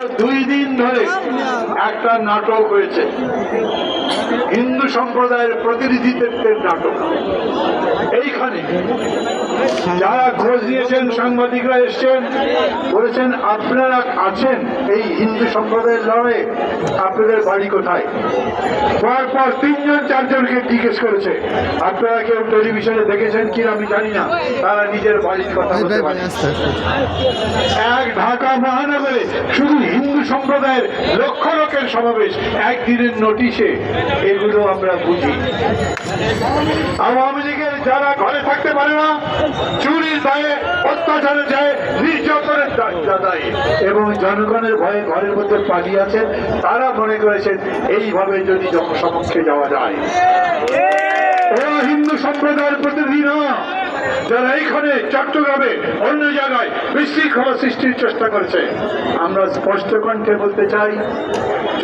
দুই দিন ধরে একটা নাটক হয়েছে। হিন্দু সম্প্রদায়ের প্রতিনিধিত্বের নাটক। এইখানে যারা খোঁজ দিয়েছেন সাংবাদিকরা এসছেন বলেছেন আপনারা আছেন এই হিন্দু সম্প্রদায়ের লড়াইয়ে। আপনাদের বাড়ি কোথায়? পরপর তিনজন চারজনকে জিজ্ঞেস করেছে আপনারা কেউ টেলিভিশনে দেখেছেন কি আমি জানি না। তারা নিজের বাড়ির কথা বলতে পারে এক ঢাকা মহানগরে শুধু হিন্দু সম্প্রদায়ের লক্ষ লোকের সমাবেশ একদিনের নোটিশে। এগুলো আমরা বুঝি। আওয়ামী লীগের যারা ঘরে থাকতে পারে না চুরির দায়ে অত্যাচারের দায়ে নির্যাতনের দায়। এবং জনগণের ভয়ে ঘরের মধ্যে পালিয়ে আছেন, তারা মনে করেছেন এইভাবে যদি জনসমক্ষে যাওয়া যায়। ওরা হিন্দু সম্প্রদায়ের প্রতিনিধি না যারা এইখানে চট্টগ্রামে অন্য জায়গায় বিশৃঙ্খলা সৃষ্টির চেষ্টা করেছে, আমরা স্পষ্ট কণ্ঠে বলতে চাই,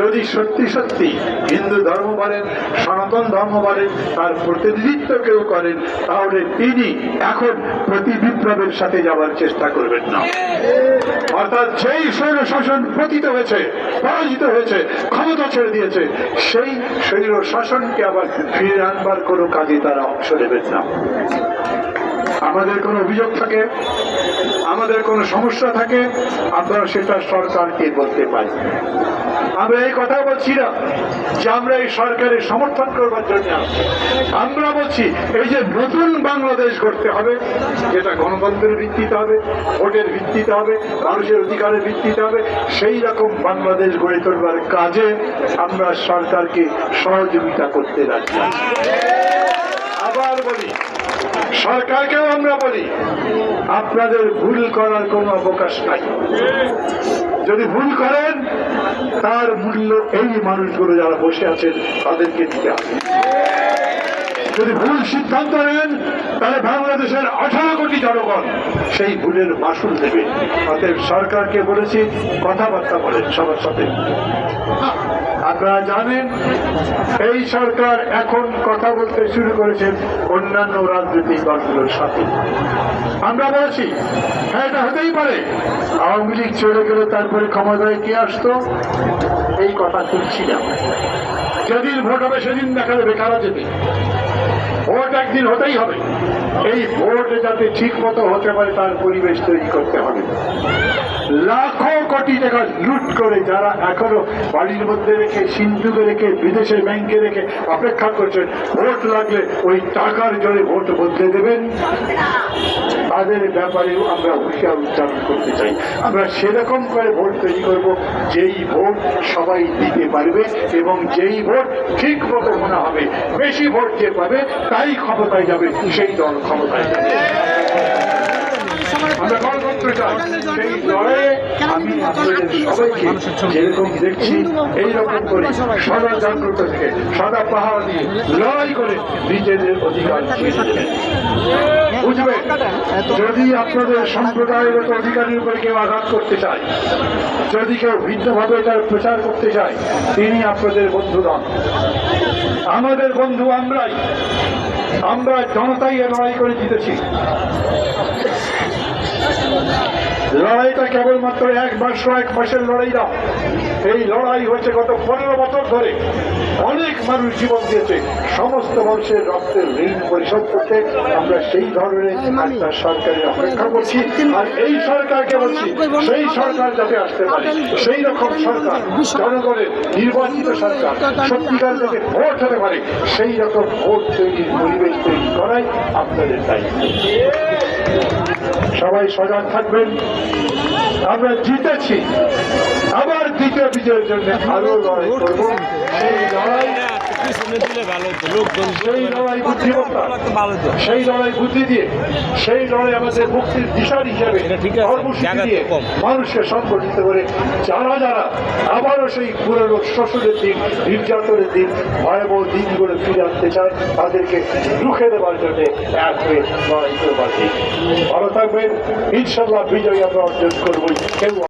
যদি সত্যি সত্যি হিন্দু ধর্ম বলেন সনাতন ধর্ম বলেন তার প্রতিনিধিত্ব কেউ করেন, তাহলে তিনি এখন প্রতি বিপ্লবের সাথে যাওয়ার চেষ্টা করবেন না। অর্থাৎ যেই স্বৈর শাসন পতিত হয়েছে, পরাজিত হয়েছে, ক্ষমতা ছেড়ে দিয়েছে, সেই স্বৈর শাসনকে আবার ফিরে আনবার কোনো কাজে তারা অংশ নেবেন না। আমাদের কোনো অভিযোগ থাকে, আমাদের কোনো সমস্যা থাকে আমরা সেটা সরকারকে বলতে পারি আমরা এই কথা বলছি না যে আমরা এই সরকারের সমর্থন করবার জন্য আমরা বলছি এই যে নতুন বাংলাদেশ করতে হবে, যেটা গণতন্ত্রের ভিত্তিতে হবে, ভোটের ভিত্তিতে হবে, মানুষের অধিকারের ভিত্তিতে হবে, সেই রকম বাংলাদেশ গড়ে তোলবার কাজে আমরা সরকারকে সহযোগিতা করতে আছি। আবার বলি সরকারকেও আমরা বলি, আপনাদের ভুল করার কোনো অবকাশ নাই। যদি ভুল করেন, তার মূল্য এই মানুষগুলো যারা বসে আছেন, তাদেরকে দিতে হবে। যদি ভুল সিদ্ধান্ত নেন, তাহলে বাংলাদেশের আঠারো কোটি জনগণ সেই ভুলের মাসুল দেবে। অতএব সরকারকে বলেছি, কথাবার্তা বলেন সবার সাথে। আপনারা জানেন, এই সরকার এখন কথা বলতে শুরু করেছেন অন্যান্য রাজনৈতিক দলগুলোর সাথে। আমরা বলছি হ্যাঁ এটা হতেই পারে। আওয়ামী লীগ চলে গেলে তারপরে ক্ষমতায় কে আসতো? এই কথা তুলছি না। যেদিন ভোট হবে, সেদিন দেখা যাবে কারা যেতে ভোট একদিন হতেই হবে। এই ভোট যাতে ঠিক মতো হতে পারে, তার পরিবেশ তৈরি করতে হবে। লাখো কোটি টাকা লুট করে যারা এখনও বাড়ির মধ্যে রেখে, সিন্ধুকে রেখে বিদেশে ব্যাংকে রেখে অপেক্ষা করছেন, ভোট লাগলে ওই টাকার জোরে ভোট বদলে দেবেন। তাদের ব্যাপারেও আমরা হুঁশিয়ার উচ্চারণ করতে চাই। আমরা সেরকম করে ভোট তৈরি করব যেই ভোট সবাই দিতে পারবে এবং যেই ভোট ঠিক মতো মনে হবে, বেশি ভোট যে পাবে তাই ক্ষমতায় যাবে, সেই দল ক্ষমতায় যাবে। সেই আমি যেরকম দেখছি করে থেকে, সদা পাহাড় দিয়ে লড়াই করে নিজেদের অধিকার যদি আপনাদের সম্প্রদায়গত অধিকারের উপরে কেউ আঘাত করতে চায়, যদি কেউ ভিন্নভাবে এটার প্রচার করতে চায়, তিনি আপনাদের বন্ধু নন। আমাদের বন্ধু আমরাই আমরা জনতাই লড়াই করে জিতেছি। লড়াইটা কেবলমাত্র এক মাস এক মাসের লড়াই না, এই লড়াই হয়েছে গত পনেরো বছর ধরে। অনেক মানুষ জীবন দিয়েছে। সমস্ত মানুষের রক্তের ঋণ পরিশোধ করতে আমরা সেই ধরনের একটা সরকারের অপেক্ষা করছি। আর এই সরকারকে বলছি সেই সরকার যাতে আসতে পারে। সেই রকম সরকার জনগণের নির্বাচিত সরকার সত্যিকার যাতে ভোট হতে পারে। সেই রকম ভোট তৈরির পরিবেশ তৈরি করাই আপনাদের দায়িত্ব। সবাই সজাগ থাকবেন। আমরা জিতেছি। আবার দ্বিতীয় বিজয়ের জন্য আরও লড়াই সেই লড়াই পিছনে দিলে ভালো হতো লোকজন সেই লড়াই বুদ্ধিমত্তা ভালো হতো। সেই লড়াই বুদ্ধি দিয়ে সেই লড়াই আমাদের মুক্তির দিশার হিসেবে কর্মসূচি দিয়ে মানুষকে সংগঠিত করে যারা যারা আবারও সেই পুরনো শ্বশুরের দিন নির্যাতনের দিন ভয়াবহ দিনগুলো ফিরে আসতে চায় তাদেরকে রুখে দেওয়ার জন্য এক হয়ে লড়াই দিন ভালো থাকবেন। ইনশাল্লাহ বিজয় আমরা অর্জন করবই। কেউ